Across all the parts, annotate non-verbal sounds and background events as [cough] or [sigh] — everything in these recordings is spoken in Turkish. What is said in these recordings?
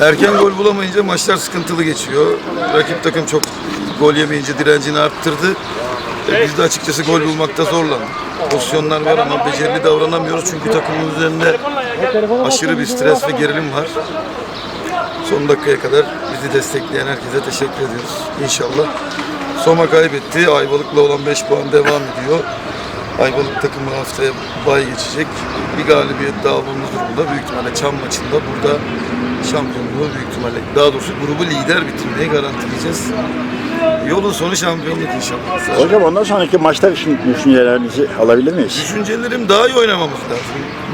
Erken gol bulamayınca maçlar sıkıntılı geçiyor. Rakip takım çok gol yemeyince direncini arttırdı. E, biz de açıkçası gol bulmakta zorlandık. Pozisyonlar var ama becerili davranamıyoruz çünkü takımın üzerinde aşırı bir stres ve gerilim var. Son dakikaya kadar bizi destekleyen herkese teşekkür ediyoruz. İnşallah. Soma kaybetti. Ayvalık'la olan 5 puan devam ediyor. Ayvalık takımı haftaya bay geçecek. Bir galibiyet daha bulunduğu durumda büyük ihtimalle Çam maçında burada şampiyonluğu büyük ihtimalle daha doğrusu grubu lider bitirmeyi garantileyeceğiz. Yolun sonu şampiyonluk inşallah. Hocam ondan sonraki maçlar için düşüncelerinizi alabilir miyiz? Düşüncelerim daha iyi oynamamız lazım.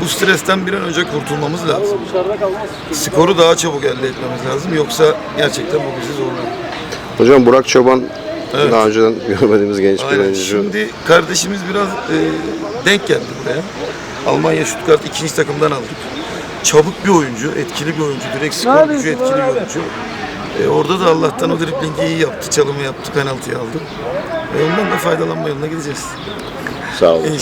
Bu stresten bir an önce kurtulmamız lazım. Skoru daha çabuk elde etmemiz lazım. Yoksa gerçekten bu bizi zorlar. Hocam Burak Çoban Evet. daha önceden [laughs] görmediğimiz genç bir Aynen. oyuncu. Şimdi kardeşimiz biraz e, denk geldi buraya. Almanya Stuttgart ikinci takımdan aldık. Çabuk bir oyuncu, etkili bir oyuncu, direkt skor gücü etkili bir oyuncu. E, orada da Allah'tan o driblingi iyi yaptı, çalımı yaptı, penaltıyı aldı. E, ondan da faydalanma yoluna gideceğiz. Sağ olun.